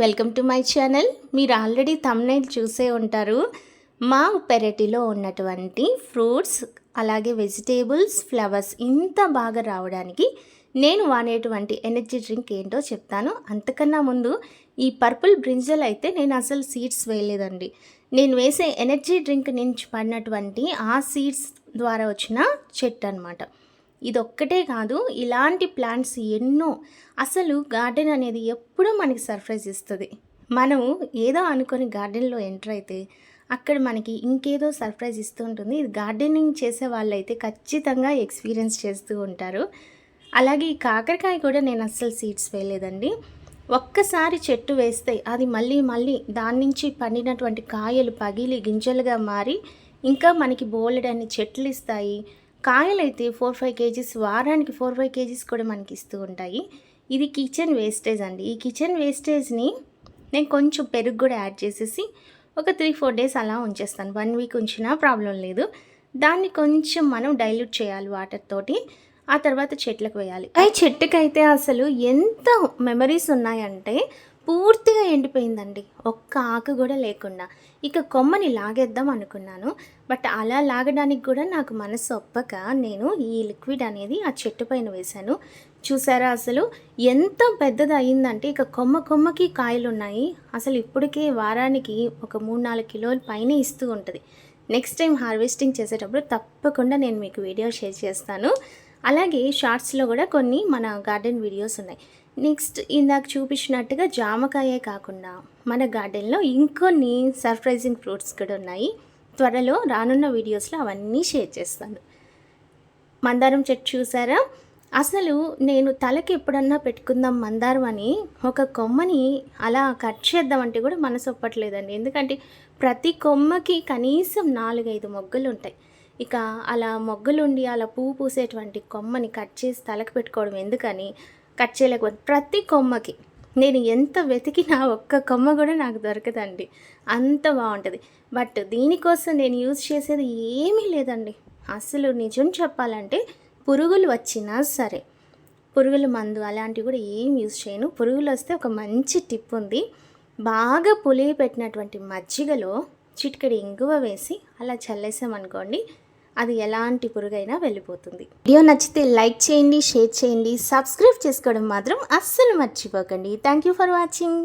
Welcome to my channel. మీరు already thumbnail చూసే ఉంటారు. మా పెరటిలో ఉన్నటువంటి ఫ్రూట్స్ అలాగే వెజిటేబుల్స్ ఫ్లవర్స్ ఇంత బాగా రావడానికి నేను వాడేటువంటి ఎనర్జీ డ్రింక్ ఏంటో చెప్తాను. అంతకన్నా ముందు ఈ పర్పుల్ బ్రింజల్ అయితే నేను అసలు సీడ్స్ వేయలేదండి. నేను వేసే ఎనర్జీ డ్రింక్ నుంచి పడినటువంటి ఆ సీడ్స్ ద్వారా వచ్చిన చెట్టు అనమాట ఇదొక్కటే కాదు ఇలాంటి ప్లాంట్స్ ఎన్నో అసలు గార్డెన్ అనేది ఎప్పుడూ మనకి సర్ప్రైజ్ ఇస్తుంది. మనం ఏదో అనుకొని గార్డెన్లో ఎంటర్ అయితే అక్కడ మనకి ఇంకేదో సర్ప్రైజ్ ఇస్తూ ఉంటుంది. ఇది గార్డెనింగ్ చేసే వాళ్ళైతే ఖచ్చితంగా ఎక్స్పీరియన్స్ చేస్తూ ఉంటారు. అలాగే ఈ కాకరకాయ కూడా నేను అస్సలు సీడ్స్ వేయలేదండి. ఒక్కసారి చెట్టు వేస్తే అది మళ్ళీ మళ్ళీ దాని నుంచి పండినటువంటి కాయలు పగిలి గింజలుగా మారి ఇంకా మనకి బోలెడన్ని చెట్లు ఇస్తాయి. కాయలైతే ఫోర్ ఫైవ్ కేజీస్ వారానికి ఫోర్ ఫైవ్ కేజీస్ కూడా మనకి ఇస్తూ ఉంటాయి. ఇది కిచెన్ వేస్టేజ్ అండి. ఈ కిచెన్ వేస్టేజ్ని నేను కొంచెం పెరుగు కూడా యాడ్ చేసేసి ఒక త్రీ ఫోర్ డేస్ అలా ఉంచేస్తాను. వన్ వీక్ ఉంచినా ప్రాబ్లం లేదు. దాన్ని కొంచెం మనం డైల్యూట్ చేయాలి వాటర్ తోటి. ఆ తర్వాత చెట్లకు వేయాలి. ఆ చెట్టుకైతే అసలు ఎంత మెమరీస్ ఉన్నాయంటే పూర్తిగా ఎండిపోయిందండి. ఒక్క ఆకు కూడా లేకుండా. ఇక కొమ్మని లాగేద్దాం అనుకున్నాను. బట్ అలా లాగడానికి కూడా నాకు మనసు ఒప్పక నేను ఈ లిక్విడ్ అనేది ఆ చెట్టు పైన వేశాను. చూసారా అసలు? ఎంత పెద్దది అయిందంటే ఇక కొమ్మ కొమ్మకి కాయలు ఉన్నాయి అసలు ఇప్పటికే వారానికి ఒక మూడు నాలుగు కిలోల పైన ఇస్తూ ఉంటుంది. నెక్స్ట్ టైం హార్వెస్టింగ్ చేసేటప్పుడు తప్పకుండా నేను మీకు వీడియో షేర్ చేస్తాను. అలాగే షార్ట్స్లో కూడా కొన్ని మన గార్డెన్ వీడియోస్ ఉన్నాయి. నెక్స్ట్ ఇందాక చూపించినట్టుగా జామకాయే కాకుండా మన గార్డెన్లో ఇంకొన్ని సర్ప్రైజింగ్ ఫ్రూట్స్ కూడా ఉన్నాయి. త్వరలో రానున్న వీడియోస్లో అవన్నీ షేర్ చేస్తాను. మందారం చెట్టు చూసారా? అసలు నేను తలకి ఎప్పుడన్నా పెట్టుకుందాం మందారం అని ఒక కొమ్మని అలా కట్ చేద్దామంటే కూడా మనసు ఒప్పట్లేదండి. ఎందుకంటే ప్రతి కొమ్మకి కనీసం నాలుగైదు మొగ్గలు ఉంటాయి ఇక అలా మొగ్గలుండి అలా పువ్వు పూసేటువంటి కొమ్మని కట్ చేసి తలకు పెట్టుకోవడం ఎందుకని? కట్ చేయలేకపోతే ప్రతి కొమ్మకి. నేను ఎంత వెతికినా ఒక్క కొమ్మ కూడా నాకు దొరకదండి. అంత బాగుంటుంది. బట్ దీనికోసం నేను యూజ్ చేసేది ఏమీ లేదండి. అసలు నిజం చెప్పాలంటే పురుగులు వచ్చినా సరే పురుగుల మందు అలాంటివి కూడా ఏం యూజ్ చేయను. పురుగులు వస్తే ఒక మంచి టిప్ ఉంది. బాగా పులిగి పెట్టినటువంటి మజ్జిగలో చిటికడి ఇంగువ వేసి అలా చల్లేసామనుకోండి అది ఎలాంటి పురుగైనా వెళ్ళిపోతుంది. వీడియో నచ్చితే లైక్ చేయండి షేర్ చేయండి సబ్స్క్రైబ్ చేసుకోవడం మాత్రం అస్సలు మర్చిపోకండి. Thank you for watching.